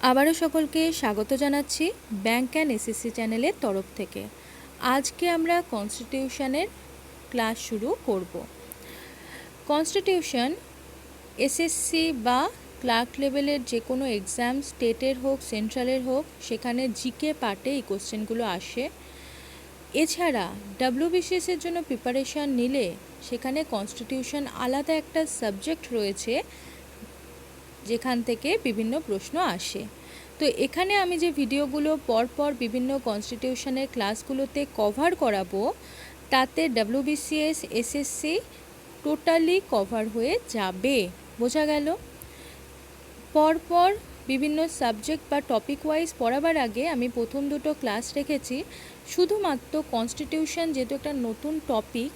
আবারও সকলকে স্বাগত জানাচ্ছি ব্যাংক অ্যান্ড এসএসসি চ্যানেলের তরফ থেকে। আজকে আমরা কনস্টিটিউশনের ক্লাস শুরু করব। কনস্টিটিউশন, এসএসসি বা ক্লার্ক লেভেলের যে কোনো এক্সাম স্টেটের হোক, সেন্ট্রালের হোক, সেখানে জিকে পার্টে এই কোশ্চেনগুলো আসে। এছাড়া ডাব্লিউবিসিএস এর জন্য প্রিপারেশান নিলে সেখানে কনস্টিটিউশন আলাদা একটা সাবজেক্ট রয়েছে যেখান থেকে বিভিন্ন প্রশ্ন আসে। তো এখানে আমি যে ভিডিওগুলো পরপর বিভিন্ন কনস্টিটিউশনের ক্লাসগুলোতে কভার করাবো, তাতে ডাব্লিউবিসিএস এসএসসি টোটালি কভার হয়ে যাবে। বোঝা গেল? পরপর বিভিন্ন সাবজেক্ট বা টপিক ওয়াইজ পড়াবার আগে আমি প্রথম দুটো ক্লাস রেখেছি। শুধুমাত্র কনস্টিটিউশন যেহেতু একটা নতুন টপিক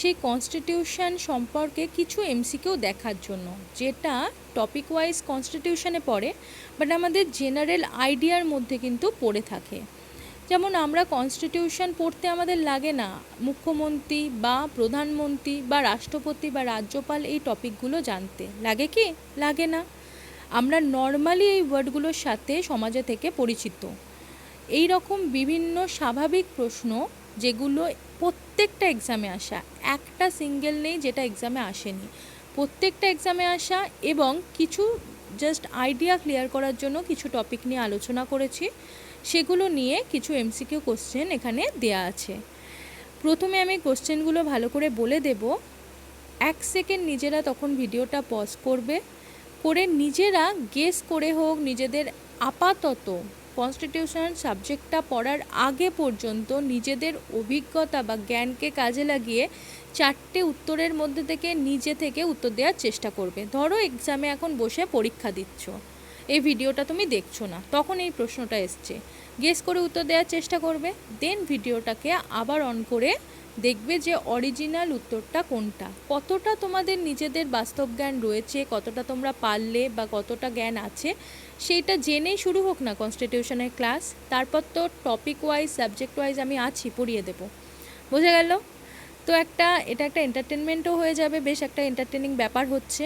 সেই কনস্টিটিউশন সম্পর্কে কিছু এমসিকেও দেখার জন্য, যেটা টপিক ওয়াইজ কনস্টিটিউশনে পড়ে বাট আমাদের জেনারেল আইডিয়ার মধ্যে কিন্তু পড়ে থাকে। যেমন আমরা কনস্টিটিউশন পড়তে আমাদের লাগে না, মুখ্যমন্ত্রী বা প্রধানমন্ত্রী বা রাষ্ট্রপতি বা রাজ্যপাল এই টপিকগুলো জানতে। লাগে কি? লাগে না। আমরা নর্মালি এই ওয়ার্ডগুলোর সাথে সমাজে থেকে পরিচিত। এই রকম বিভিন্ন স্বাভাবিক প্রশ্ন যেগুলো প্রত্যেকটা এক্সামে আসা। একটা সিঙ্গেল নেই যেটা এক্সামে আসেনি। প্রত্যেকটা এক্সামে আসা এবং কিছু জাস্ট আইডিয়া ক্লিয়ার করার জন্য কিছু টপিক নিয়ে আলোচনা করেছি। সেগুলো নিয়ে কিছু এমসিকিউ কোশ্চেন এখানে দেয়া আছে। প্রথমে আমি কোশ্চেনগুলো ভালো করে বলে দেব। এক সেকেন্ড নিজেরা তখন ভিডিওটা পজ করবে। করে নিজেরা গেস করে হোক, নিজেদের আপাতত কনস্টিটিউশন সাবজেক্টটা পড়ার আগে পর্যন্ত নিজেদের অভিজ্ঞতা বা জ্ঞানকে কাজে লাগিয়ে চারটে উত্তরের মধ্যে থেকে নিজে থেকে উত্তর দেওয়ার চেষ্টা করবে। ধরো এক্সামে এখন বসে পরীক্ষা দিচ্ছ। এই ভিডিওটা তুমি দেখছ না। তখন এই প্রশ্নটা এসছে। গেস করে উত্তর দেওয়ার চেষ্টা করবে। দেন ভিডিওটাকে আবার অন করে দেখবে যে অরিজিনাল উত্তরটা কোনটা। কতটা তোমাদের নিজেদের বাস্তব জ্ঞান রয়েছে, কতটা তোমরা পারলে বা কতটা জ্ঞান আছে সেইটা জেনেই শুরু হোক না কনস্টিটিউশনের ক্লাস তারপর তো টপিক ওয়াইজ সাবজেক্ট ওয়াইজ আমি আছি, পড়িয়ে দেবো। বোঝা গেল? তো একটা, এটা একটা এন্টারটেনমেন্টও হয়ে যাবে, বেশ একটা এন্টারটেনিং ব্যাপার হচ্ছে।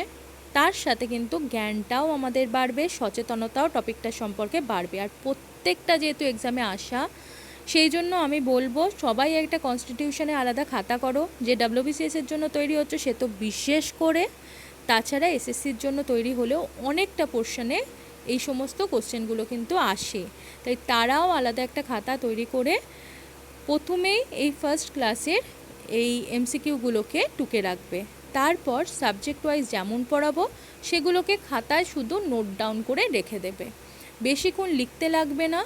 তার সাথে কিন্তু জ্ঞানটাও আমাদের বাড়বে, সচেতনতাও টপিকটা সম্পর্কে বাড়বে। আর প্রত্যেকটা যেহেতু এক্সামে আসা, সেই জন্য আমি বলব, সবাই একটা কনস্টিটিউশনে আলাদা খাতা করো। যে ডাব্লিউবিসিএস এর জন্য তৈরি হচ্ছে, সে তো বিশেষ করে। তাছাড়া এসএসসির জন্য তৈরি হলেও অনেকটা পোর্শনে এই সমস্ত কোশ্চেনগুলো কিন্তু আসে। তাই তারাও আলাদা একটা খাতা তৈরি করে প্রথমেই এই ফার্স্ট ক্লাসের এই এমসিকিউগুলোকে টুকে রাখবে। তারপর সাবজেক্ট ওয়াইজ যেমন পড়াবো, সেগুলোকে খাতায় শুধু নোট ডাউন করে রেখে দেবে। বেশিক্ষণ লিখতে লাগবে না,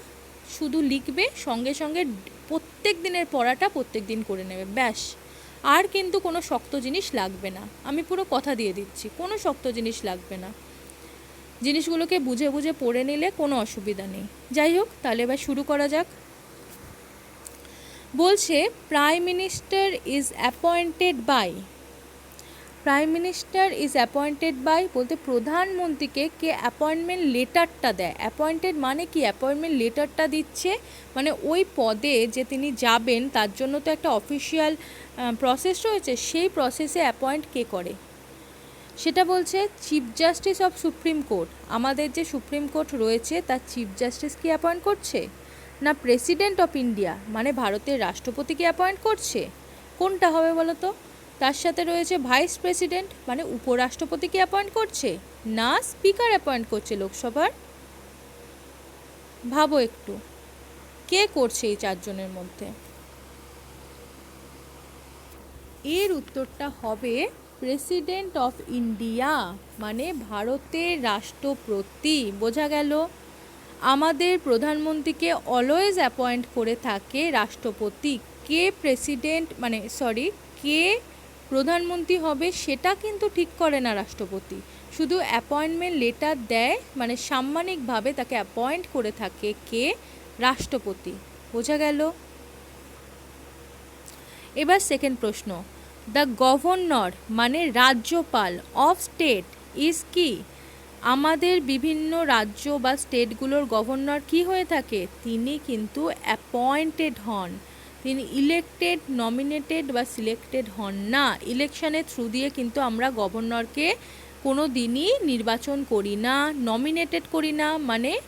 শুধু লিখবে, সঙ্গে সঙ্গে প্রত্যেক দিনের পড়াটা প্রত্যেক দিন করে নেবে, ব্যাস। আর কিন্তু কোনো শক্ত জিনিস লাগবে না। আমি পুরো কথা দিয়ে দিচ্ছি, কোনো শক্ত জিনিস লাগবে না। জিনিসগুলোকে বুঝে বুঝে পড়ে নিলে কোনো অসুবিধা নেই। যাই হোক, তাহলে এবার শুরু করা যাক। বলছে prime minister is appointed by prime minister is appointed by বলতে প্রধানমন্ত্রীকে কে অ্যাপয়েন্টমেন্ট লেটারটা দেয়। অ্যাপয়েন্টেড মানে কি? অ্যাপয়েন্টমেন্ট লেটারটা দিচ্ছে। মানে ওই পদে যে তিনি যাবেন, তার জন্য তো একটা অফিসিয়াল প্রসেস রয়েছে। সেই প্রসেসে অ্যাপয়েন্ট কে করে? সেটা বলছে chief justice of supreme court আমাদের যে সুপ্রিম কোর্ট রয়েছে তার চিফ জাস্টিস কি অ্যাপয়েন্ট করছে? না প্রেসিডেন্ট অফ ইন্ডিয়া মানে ভারতের রাষ্ট্রপতিকে অ্যাপয়েন্ট করছে? কোনটা হবে বলো তো তার সাথে রয়েছে ভাইস প্রেসিডেন্ট মানে উপরাষ্ট্রপতিকে অ্যাপয়েন্ট করছে? না স্পিকার অ্যাপয়েন্ট করছে লোকসভার? ভাবো একটু, কে করছে এই চারজনের মধ্যে? এর উত্তরটা হবে প্রেসিডেন্ট অফ ইন্ডিয়া মানে ভারতের রাষ্ট্রপতি, বোঝা গেল। আমাদের প্রধানমন্ত্রীকে অলওয়েজ অ্যাপয়েন্ট করে থাকে রাষ্ট্রপতি। কে প্রেসিডেন্ট মানে সরি কে প্রধানমন্ত্রী হবে সেটা কিন্তু ঠিক করে না রাষ্ট্রপতি। শুধু অ্যাপয়েন্টমেন্ট লেটার দেয় মানে সাম্মানিকভাবে তাকে অ্যাপয়েন্ট করে থাকে কে? রাষ্ট্রপতি। বোঝা গেল? এবার সেকেন্ড প্রশ্ন। দ্য গভর্নর মানে রাজ্যপাল অফ স্টেট ইজ কি? আমাদের বিভিন্ন রাজ্য বা স্টেটগুলোর গভর্নর কি হয়ে থাকে? তিনি কিন্তু অ্যাপয়েন্টেড হন। তিনি ইলেকটেড নমিনেটেড বা সিলেক্টেড হন না। ইলেকশনের থ্রু দিয়ে কিন্তু আমরা গভর্নরকে কোনো দিনই নির্বাচন করি না নমিনেটেড করি না মানে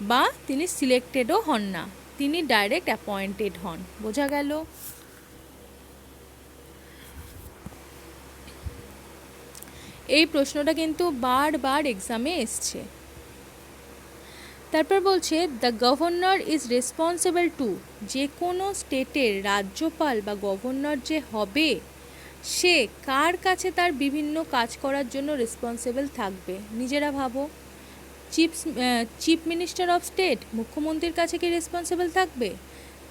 বা তিনি সিলেক্টেডও হন না। তিনি ডাইরেক্ট অ্যাপয়েন্টেড হন। বোঝা গেল? এই প্রশ্নটা কিন্তু বারবার এক্সামে এসছে। তারপর বলছে the governor is responsible to যে কোনো স্টেটের রাজ্যপাল বা গভর্নর যে হবে, সে কার কাছে তার বিভিন্ন কাজ করার জন্য রেসপন্সিবল থাকবে? নিজেরা ভাবো। Chief chief minister of state মুখ্যমন্ত্রীর কাছে কি রেসপন্সিবল থাকবে?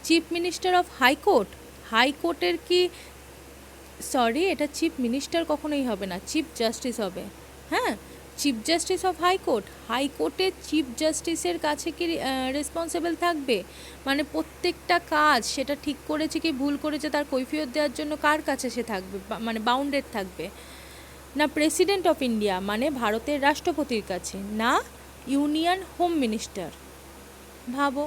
চিফ মিনিস্টার অফ হাইকোর্ট হাইকোর্টের কি সরি এটা চিফ মিনিস্টার কখনোই হবে না চিফ জাস্টিস হবে। হ্যাঁ? Chief justice of high court হাইকোর্টের চিফ জাস্টিসের কাছে কি রেসপন্সিবল থাকবে? মানে প্রত্যেকটা কাজ সেটা ঠিক করেছে কি ভুল করেছে তার কৈফিয়ত দেওয়ার জন্য কার কাছে সে থাকবে? মানে বাউন্ডেড থাকবে। না প্রেসিডেন্ট অফ ইন্ডিয়া মানে ভারতের রাষ্ট্রপতির কাছে, না ইউনিয়ন হোম মিনিস্টার ভাবো।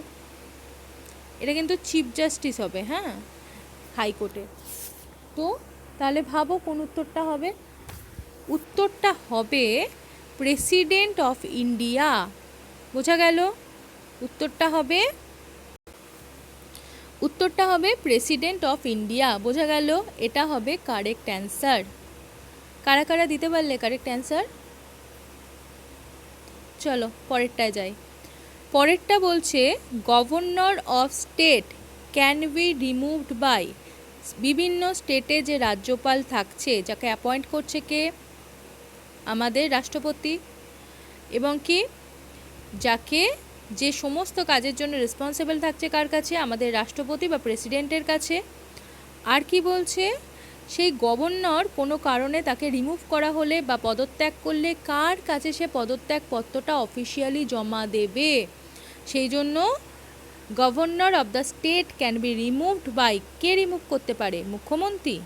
এটা কিন্তু চিফ জাস্টিস হবে হ্যাঁ? হাইকোর্টে তো তাহলে ভাবো কোন উত্তরটা হবে। উত্তরটা হবে প্রেসিডেন্ট অফ ইন্ডিয়া বোঝা গেল? উত্তরটা হবে উত্তরটা হবে প্রেসিডেন্ট অফ ইন্ডিয়া বোঝা গেল? এটা হবে কারেক্ট অ্যান্সার কারা কারা দিতে পারলে কারেক্ট অ্যান্সার চলো, পরেরটায় যাই। পরেরটা বলছে governor of state can be removed by বিভিন্ন স্টেটে যে রাজ্যপাল থাকছে, যাকে অ্যাপয়েন্ট করছে কে? আমাদের রাষ্ট্রপতি। এবং কি? যাকে যে সমস্ত কাজের জন্য রেসপন্সিবল থাকছে কার কাছে? আমাদের রাষ্ট্রপতি বা প্রেসিডেন্টের কাছে। আর কি বলছে? সেই গভর্নর কোনো কারণে তাকে রিমুভ করা হলে বা পদত্যাগ করলে কার কাছে সে পদত্যাগ পত্রটা অফিসিয়ালি জমা দেবে? সেই জন্য governor of the state can be removed by K remove করতে পারে? মুখ্যমন্ত্রী?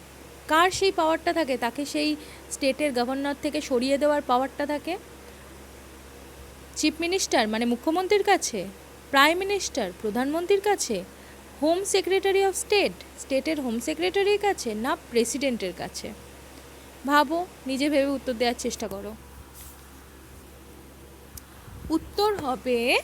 কার সেই পাওয়ারটা থাকে? তাকে সেই স্টেটের গভর্নর থেকে সরিয়ে দেওয়ার পাওয়ারটা থাকে? চিফ মিনিস্টার মানে মুখ্যমন্ত্রীর কাছে? প্রাইম মিনিস্টার প্রধানমন্ত্রীর কাছে? হোম সেক্রেটারি অফ স্টেট স্টেটের হোম সেক্রেটারির কাছে না প্রেসিডেন্টের কাছে? ভাবো, নিজে ভেবে উত্তর দেওয়ার চেষ্টা করো। উত্তর হবে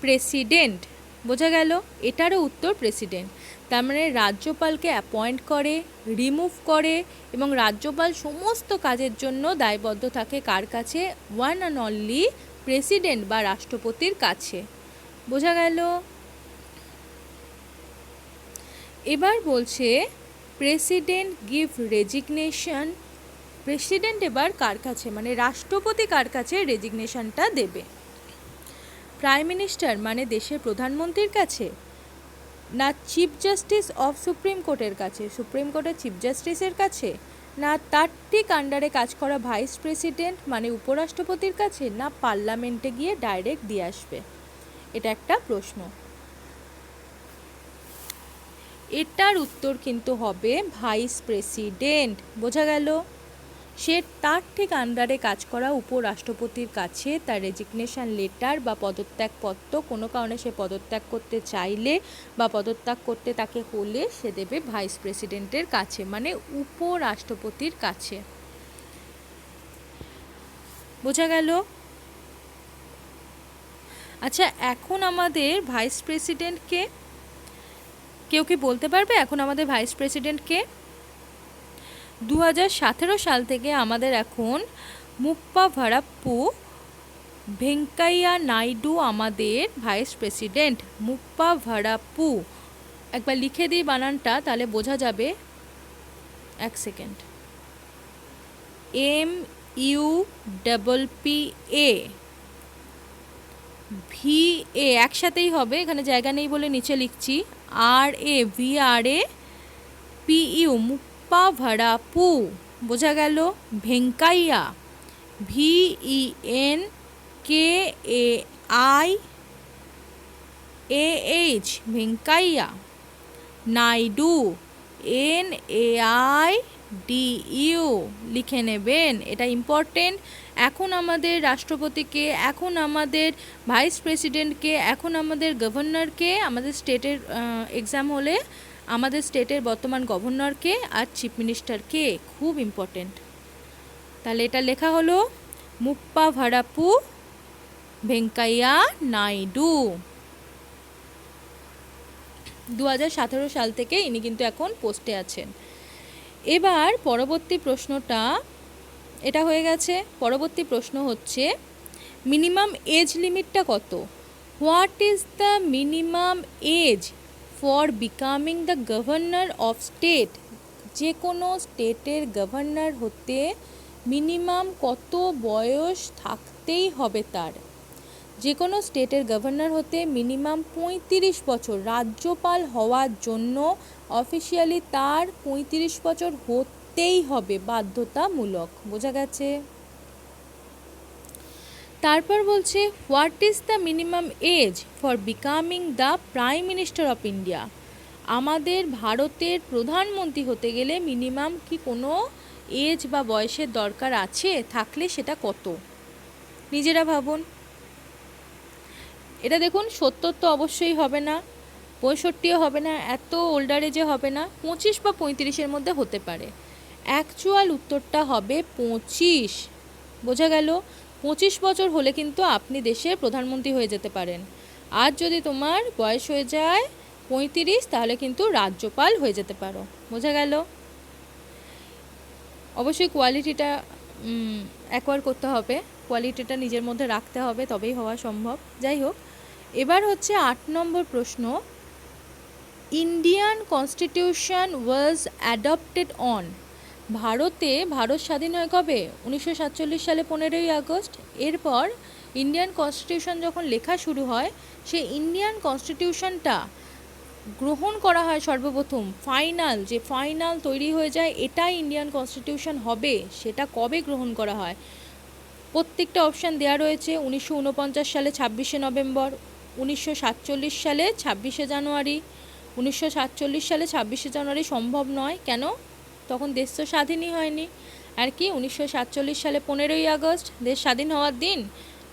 প্রেসিডেন্ট বোঝা গেল এটারও উত্তর প্রেসিডেন্ট। তার মানে রাজ্যপালকে অ্যাপয়েন্ট করে রিমুভ করে এবং রাজ্যপাল সমস্ত কাজের জন্য দায়বদ্ধ থাকে কার কাছে? ওয়ান অ্যান্ড অনলি প্রেসিডেন্ট বা রাষ্ট্রপতির কাছে। বোঝা গেল? এবার বলছে প্রেসিডেন্ট গিভ রেজিগনেশন প্রেসিডেন্ট এবার কার কাছে? মানে রাষ্ট্রপতি কার কাছে রেজিগনেশনটা দেবে? প্রাইম মিনিস্টার মানে দেশের প্রধানমন্ত্রীর কাছে? না চিফ জাস্টিস অফ সুপ্রিম কোর্টের কাছে? সুপ্রিম কোর্টের চিফ জাস্টিসের কাছে? না তার ঠিক আন্ডারে কাজ করা ভাইস প্রেসিডেন্ট মানে উপরাষ্ট্রপতির কাছে? না পার্লামেন্টে গিয়ে ডাইরেক্ট দিয়ে আসবে? এটা একটা প্রশ্ন। এটার উত্তর কিন্তু হবে ভাইস প্রেসিডেন্ট বোঝা গেল? সে তার ঠিক আন্ডারে কাজ করা উপরাষ্ট্রপতির কাছে তার রেজিগনেশন লেটার বা পদত্যাগপত্র, কোনো কারণে সে পদত্যাগ করতে চাইলে বা পদত্যাগ করতে তাকে হলে সে দেবে ভাইস প্রেসিডেন্টের কাছে মানে উপরাষ্ট্রপতির কাছে। বোঝা গেল? আচ্ছা এখন আমাদের ভাইস প্রেসিডেন্টকে কেউ কি বলতে পারবে? এখন আমাদের ভাইস প্রেসিডেন্টকে দু হাজার সতেরো সাল থেকে আমাদের এখন মুপ্পা ভারাপ্পু ভেঙ্কাইয়া নাইডু আমাদের ভাইস প্রেসিডেন্ট। মুপ্পা ভারাপ্পু একবার লিখে দিই বানানটা, তাহলে বোঝা যাবে। এক second. M U double P A. V A, একসাথেই হবে, এখানে জায়গা নেই বলে নিচে লিখছি। আর A, V R A, P U Muppavarapu বোঝা গেল Venkaiah V E N K A I A H Venkaiah, Naidu N A I D U লিখে নেবেন, এটা ইম্পর্টেন্ট এখন আমাদের রাষ্ট্রপতিকে, এখন আমাদের ভাইস প্রেসিডেন্টকে এখন আমাদের গভর্নরকে আমাদের স্টেটের এক্সাম হলে আমাদের স্টেটের বর্তমান গভর্নরকে আর চিফ মিনিস্টারকে খুব ইম্পর্টেন্ট তাহলে এটা লেখা হলো মুপ্পা ভাড়াপু ভেঙ্কাইয়া নাইডু। দু হাজার সতেরো সাল থেকে ইনি কিন্তু এখন পোস্টে আছেন। এবার পরবর্তী প্রশ্নটা, এটা হয়ে গেছে, পরবর্তী প্রশ্ন হচ্ছে, মিনিমাম এজ লিমিটটা কত? What is the minimum age for becoming the governor of state, যে কোনো স্টেটের গভর্নর হতে মিনিমাম কত বয়স থাকতেই হবে তার। যে কোনো স্টেটের গভর্নর হতে মিনিমাম পঁয়ত্রিশ বছর, রাজ্যপাল হওয়ার জন্য অফিসিয়ালি তার পঁয়ত্রিশ বছর হতেই হবে বাধ্যতামূলক। বোঝা গেছে? তারপর বলছে what is the minimum age for becoming the prime minister of India আমাদের ভারতের প্রধানমন্ত্রী হতে গেলে মিনিমাম কি কোনো এজ বা বয়সের দরকার আছে? থাকলে সেটা কত? নিজেরা ভাবুন। এটা দেখুন, সত্তর তো অবশ্যই হবে না, পঁয়ষট্টিও হবে না, এত ওল্ডার এজে হবে না, পঁচিশ বা পঁয়ত্রিশের মধ্যে হতে পারে। অ্যাকচুয়াল উত্তরটা হবে পঁচিশ। বোঝা গেল? পঁচিশ বছর হলে কিন্তু আপনি দেশের প্রধানমন্ত্রী হয়ে যেতে পারেন। আর যদি তোমার বয়স হয়ে যায় পঁয়ত্রিশ, তাহলে কিন্তু রাজ্যপাল হয়ে যেতে পারো। বোঝা গেল? অবশ্যই কোয়ালিটিটা অ্যাকোয়ার করতে হবে। কোয়ালিটিটা নিজের মধ্যে রাখতে হবে, তবেই হওয়া সম্ভব। যাই হোক, এবার হচ্ছে আট নম্বর প্রশ্ন। Indian constitution was adopted on ভারতে ভারত স্বাধীন হয় কবে? উনিশশো সাতচল্লিশ সালে পনেরোই আগস্ট। এরপর ইন্ডিয়ান কনস্টিটিউশন যখন লেখা শুরু হয়, সেই ইন্ডিয়ান কনস্টিটিউশনটা গ্রহণ করা হয় সর্বপ্রথম। ফাইনাল, যে ফাইনাল তৈরি হয়ে যায়, এটাই ইন্ডিয়ান কনস্টিটিউশন হবে, সেটা কবে গ্রহণ করা হয়? প্রত্যেকটা অপশান দেওয়া রয়েছে, উনিশশো উনপঞ্চাশ সালে ছাব্বিশে নভেম্বর, উনিশশো সাতচল্লিশ সালে ছাব্বিশে জানুয়ারি। উনিশশো সাতচল্লিশ সালে ছাব্বিশে জানুয়ারি সম্ভব নয়। কেন? তখন দেশ তো স্বাধীনই হয়নি। আর কি, উনিশশো সাতচল্লিশ সালে পনেরোই আগস্ট দেশ স্বাধীন হওয়ার দিন,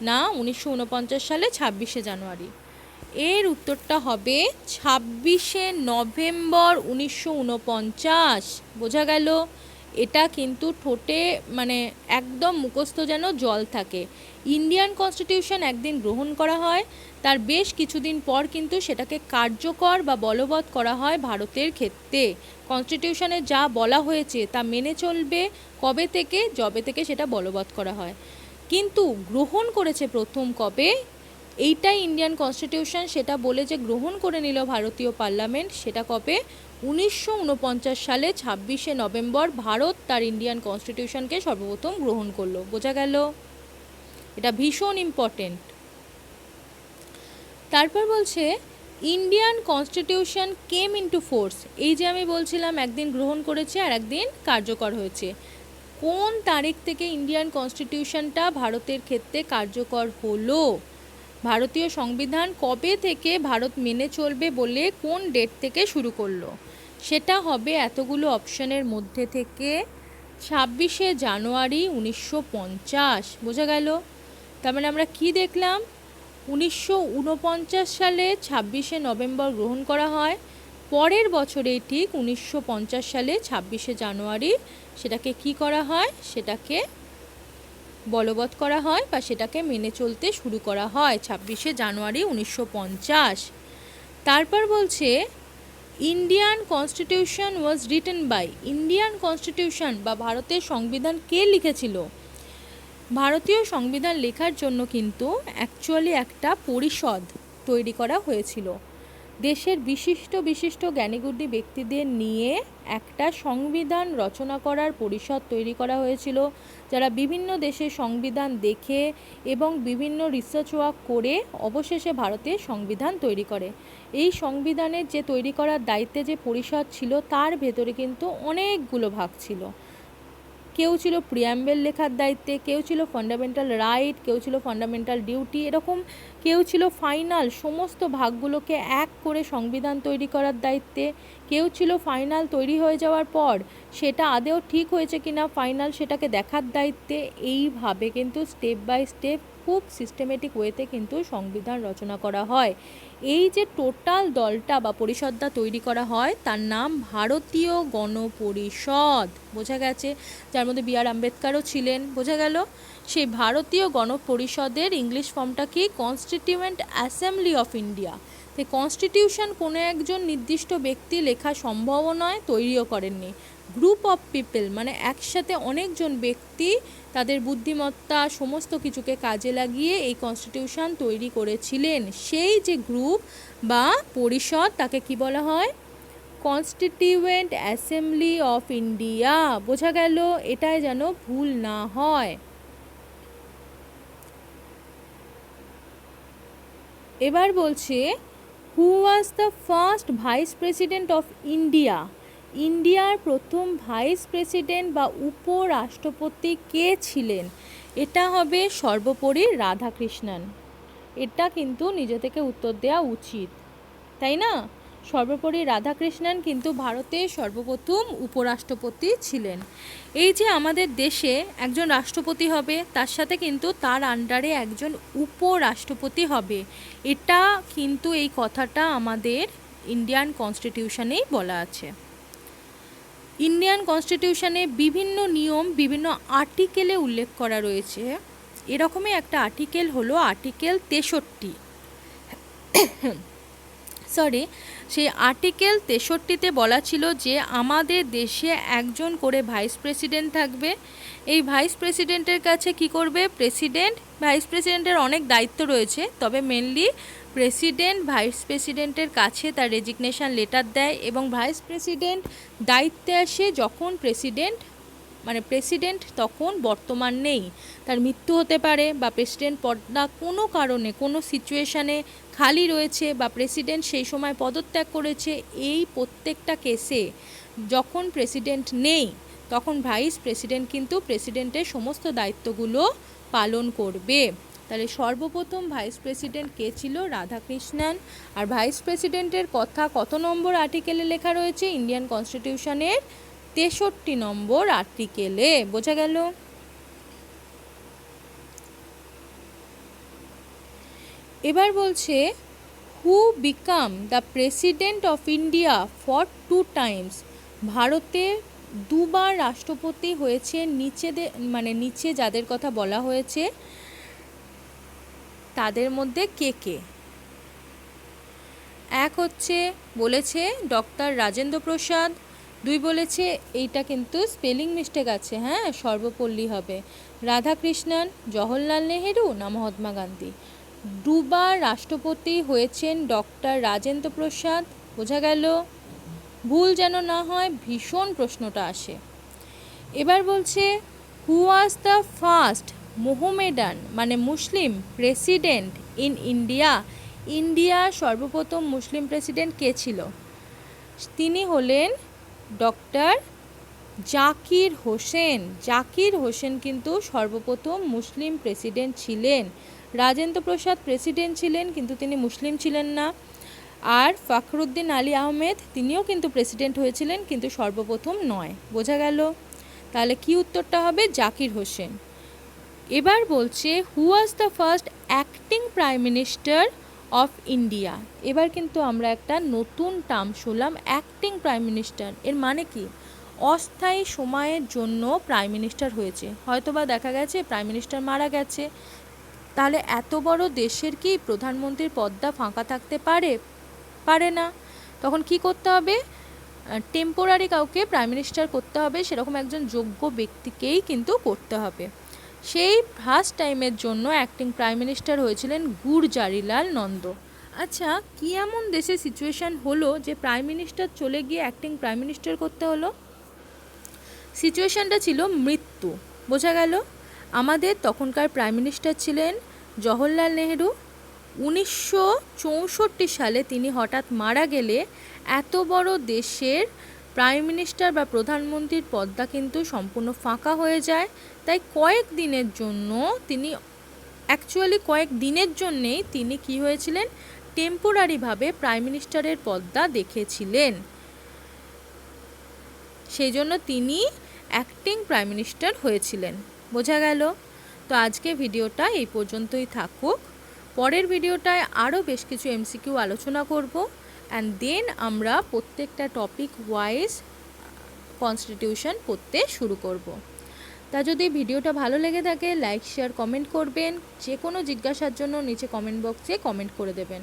না, উনিশশো উনপঞ্চাশ সালে ছাব্বিশে জানুয়ারি। এর উত্তরটা হবে ছাব্বিশে নভেম্বর উনিশশো উনপঞ্চাশ। বোঝা গেল, এটা কিন্তু ঠোঁটে মানে একদম মুখস্থ যেন জল থাকে। ইন্ডিয়ান কনস্টিটিউশন একদিন গ্রহণ করা হয়, তার বেশ কিছুদিন পর কিন্তু সেটাকে কার্যকর বা বলবৎ করা হয় ভারতের ক্ষেত্রে। কনস্টিটিউশনে যা বলা হয়েছে তা মেনে চলবে কবে থেকে, যবে থেকে সেটা বলবৎ করা হয়। কিন্তু গ্রহণ করেছে প্রথম কবে? এইটাই ইন্ডিয়ান কনস্টিটিউশন সেটা বলে যে গ্রহণ করে নিল ভারতীয় পার্লামেন্ট সেটা কবে? উনিশশো উনপঞ্চাশ সালে ছাব্বিশে নভেম্বর ভারত তার ইন্ডিয়ান কনস্টিটিউশনকে সর্বপ্রথম গ্রহণ করল। বোঝা গেল? এটা ভীষণ ইম্পর্টেন্ট তারপর বলছে Indian constitution came into force এই যে আমি বলছিলাম, একদিন গ্রহণ করেছে আর একদিন কার্যকর হয়েছে। কোন তারিখ থেকে ইন্ডিয়ান কনস্টিটিউশনটা ভারতের ক্ষেত্রে কার্যকর হলো? ভারতীয় সংবিধান কবে থেকে ভারত মেনে চলবে বলে কোন ডেট থেকে শুরু করল? সেটা হবে এতগুলো অপশনের মধ্যে থেকে ছাব্বিশে জানুয়ারি উনিশশো পঞ্চাশ। বোঝা গেল? তার মানে আমরা কি দেখলাম? উনিশশো উনপঞ্চাশ সালে ছাব্বিশে নভেম্বর গ্রহণ করা হয়। পরের বছরে ঠিক উনিশশো পঞ্চাশ সালে ছাব্বিশে জানুয়ারি সেটাকে কি করা হয়? সেটাকে বলবৎ করা হয় বা সেটাকে মেনে চলতে শুরু করা হয় ছাব্বিশে জানুয়ারি উনিশশো পঞ্চাশ। তারপর বলছে, Indian constitution was written by. Indian constitution বা ভারতের সংবিধান কে লিখেছিল? ভারতীয় সংবিধান লেখার জন্য কিন্তু অ্যাকচুয়ালি একটা পরিষদ তৈরি করা হয়েছিল। দেশের বিশিষ্ট বিশিষ্ট জ্ঞানীগুণী ব্যক্তিদের নিয়ে একটা সংবিধান রচনা করার পরিষদ তৈরি করা হয়েছিল, যারা বিভিন্ন দেশের সংবিধান দেখে এবং বিভিন্ন রিসার্চ ওয়ার্ক করে অবশেষে ভারতের সংবিধান তৈরি করে। এই সংবিধানের যে তৈরি করার দায়িত্বে যে পরিষদ ছিল, তার ভেতরে কিন্তু অনেকগুলো ভাগ ছিল। কেউ ছিল প্রিয়াম্বেল লেখার দায়িত্বে, কেউ ছিল ফান্ডামেন্টাল রাইট কেউ ছিল ফান্ডামেন্টাল ডিউটি এরকম কেউ ছিল ফাইনাল সমস্ত ভাগগুলোকে এক করে সংবিধান তৈরি করার দায়িত্বে, কেউ ছিল ফাইনাল তৈরি হয়ে যাওয়ার পর সেটা আদেও ঠিক হয়েছে কিনা ফাইনাল সেটাকে দেখার দায়িত্বে, এইভাবে কিন্তু স্টেপ বাই স্টেপ খুব সিস্টেমেটিক ওয়েতে কিন্তু সংবিধান রচনা করা হয়। এই যে টোটাল দলটা বা পরিষদটা তৈরি করা হয়, তার নাম ভারতীয় গণপরিষদ। বোঝা গেছে? যার মধ্যে বি আর আম্বেদকারও ছিলেন, বোঝা গেল? সেই ভারতীয় গণপরিষদের ইংলিশ ফর্মটা কি? কনস্টিটিউয়েন্ট অ্যাসেম্বলি অফ ইন্ডিয়া তো কনস্টিটিউশন কোনো একজন নির্দিষ্ট ব্যক্তি লেখা সম্ভব নয়, তৈরিও করেননি। গ্রুপ অফ পিপল মানে একসাথে অনেকজন ব্যক্তি তাদের বুদ্ধিমত্তা, সমস্ত কিছুকে কাজে লাগিয়ে এই কনস্টিটিউশন তৈরি করেছিলেন। সেই যে গ্রুপ বা পরিষদ, তাকে কি বলা হয়? কনস্টিটিউয়েন্ট অ্যাসেম্বলি অফ ইন্ডিয়া বোঝা গেল, এটাই যেন ভুল না হয়। এবার বলছে who was the first vice president of India ইন্ডিয়ার প্রথম ভাইস প্রেসিডেন্ট বা উপরাষ্ট্রপতি কে ছিলেন? এটা হবে সর্বোপরি রাধাকৃষ্ণন। এটা কিন্তু নিজে থেকে উত্তর দেওয়া উচিত, তাই না? সর্বোপরি রাধাকৃষ্ণন কিন্তু ভারতের সর্বপ্রথম উপরাষ্ট্রপতি ছিলেন। এই যে আমাদের দেশে একজন রাষ্ট্রপতি হবে, তার সাথে কিন্তু তার আন্ডারে একজন উপরাষ্ট্রপতি হবে। এটা কিন্তু এই কথাটা আমাদের ইন্ডিয়ান কনস্টিটিউশনেই বলা আছে। ইন্ডিয়ান কনস্টিটিউশনে বিভিন্ন নিয়ম, বিভিন্ন আর্টিকেলে উল্লেখ করা রয়েছে। এরকমই একটা আর্টিকেল হলো আর্টিকেল তেষট্টি। সরি, সেই আর্টিকেল তেষট্টিতে বলা ছিল যে আমাদের দেশে একজন করে ভাইস প্রেসিডেন্ট থাকবে। এই ভাইস প্রেসিডেন্টের কাছে কি করবে? প্রেসিডেন্ট, ভাইস প্রেসিডেন্টের অনেক দায়িত্ব রয়েছে, তবে মেনলি প্রেসিডেন্ট, ভাইস প্রেসিডেন্টের কাছে তার রেজিগনেশন লেটার দেয় এবং ভাইস প্রেসিডেন্ট দায়িত্বে আসে যখন প্রেসিডেন্ট মানে প্রেসিডেন্ট তখন বর্তমান নেই। তার মৃত্যু হতে পারে বা প্রেসিডেন্ট পদটা কোনো কারণে, কোনো সিচুয়েশানে খালি রয়েছে বা প্রেসিডেন্ট সেই সময় পদত্যাগ করেছে, এই প্রত্যেকটা কেসে যখন প্রেসিডেন্ট নেই, তখন ভাইস প্রেসিডেন্ট কিন্তু প্রেসিডেন্টের সমস্ত দায়িত্বগুলো পালন করবে। তাহলে সর্বপ্রথম ভাইস প্রেসিডেন্ট কে ছিল? রাধাকৃষ্ণন। আর ভাইস প্রেসিডেন্টের কথা কত নম্বর আর্টিকেলে লেখা রয়েছে? ইন্ডিয়ান কনস্টিটিউশনের তেষট্টি নম্বর আর্টিকেলে। বোঝা গেল? এবার বলছে who became the president of India for two times ভারতে দুবার রাষ্ট্রপতি হয়েছে, নিচেদের মানে নিচে যাদের কথা বলা হয়েছে তাদের মধ্যে কে কে? এক হচ্ছে, বলেছে ডক্টর রাজেন্দ্র প্রসাদ, দুই বলেছে এইটা কিন্তু স্পেলিং মিস্টেক আছে হ্যাঁ সর্বপল্লী হবে। রাধাকৃষ্ণন, জওহরলাল নেহেরু না মহাত্মা গান্ধী? দুবার রাষ্ট্রপতি হয়েছেন ডক্টর রাজেন্দ্র প্রসাদ, বোঝা গেল? ভুল যেন না হয়, ভীষণ প্রশ্নটা আসে। এবার বলছে who was the first Mohammedan মানে Muslim president in India India সর্বপ্রথম মুসলিম প্রেসিডেন্ট কে ছিল? তিনি হলেন ডক্টর জাকির হোসেন। জাকির হোসেন কিন্তু সর্বপ্রথম মুসলিম প্রেসিডেন্ট ছিলেন। রাজেন্দ্র প্রসাদ প্রেসিডেন্ট ছিলেন, কিন্তু তিনি মুসলিম ছিলেন না। আর ফখরুদ্দিন আলী আহমেদ, তিনিও কিন্তু প্রেসিডেন্ট হয়েছিলেন, কিন্তু সর্বপ্রথম নয়। বোঝা গেল? তাহলে কি উত্তরটা হবে? জাকির হোসেন। এবার বলছে who was the first acting prime minister of India এবার কিন্তু আমরা একটা নতুন টার্ম শুনলাম অ্যাক্টিং প্রাইম মিনিস্টার এর মানে কি? অস্থায়ী সময়ের জন্য প্রাইম মিনিস্টার হয়েছে। হয়তোবা দেখা গেছে প্রাইম মিনিস্টার মারা গেছে। তাহলে এত বড় দেশের কি প্রধানমন্ত্রীর পদটা ফাঁকা থাকতে পারে? পারে না। তখন কি করতে হবে? টেম্পোরারি কাউকে প্রাইম মিনিস্টার করতে হবে, সেরকম একজন যোগ্য ব্যক্তিকেই কিন্তু করতে হবে। সেই ফার্স্ট টাইমের জন্য অ্যাক্টিং প্রাইম মিনিস্টার হয়েছিলেন গুরজারিলাল নন্দ। আচ্ছা কী এমন দেশে সিচুয়েশান হলো যে প্রাইম মিনিস্টার চলে গিয়ে অ্যাক্টিং প্রাইম মিনিস্টার করতে হলো? সিচুয়েশানটা ছিল মৃত্যু। বোঝা গেল, আমাদের তখনকার প্রাইম মিনিস্টার ছিলেন জওহরলাল নেহেরু। উনিশশো চৌষট্টি সালে তিনি হঠাৎ মারা গেলে এত বড় দেশের প্রাইম মিনিস্টার বা প্রধানমন্ত্রীর পদটা কিন্তু সম্পূর্ণ ফাঁকা হয়ে যায়। তাই কয়েক দিনের জন্য তিনি অ্যাকচুয়ালি কয়েক দিনের জন্যেই তিনি কি হয়েছিলেন? টেম্পোরারিভাবে প্রাইম মিনিস্টারের পদটা দেখেছিলেন। সেই জন্য তিনি অ্যাক্টিং প্রাইম মিনিস্টার হয়েছিলেন। বোঝা গেল? তো আজকে ভিডিওটা এই পর্যন্তই থাকুক। পরের ভিডিওটায় আরও বেশ কিছু এমসিকিউ আলোচনা করব। অ্যান্ড দেন আমরা প্রত্যেকটা টপিক ওয়াইজ কনস্টিটিউশন পড়তে শুরু করব। তা যদি ভিডিওটা ভালো লেগে থাকে লাইক শেয়ার কমেন্ট করবেন। যে কোনো জিজ্ঞাসার জন্য নিচে কমেন্ট বক্সে কমেন্ট করে দেবেন।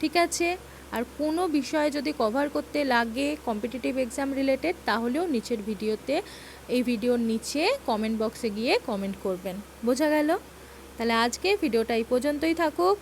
ঠিক আছে? আর কোনো বিষয়ে যদি কভার করতে লাগে কম্পিটিটিভ এক্সাম রিলেটেড তাহলেও নিচের ভিডিওতে, এই ভিডিওর নিচে কমেন্ট বক্সে গিয়ে কমেন্ট করবেন। বোঝা গেল? তাহলে আজকে ভিডিওটা এই পর্যন্তই থাকুক।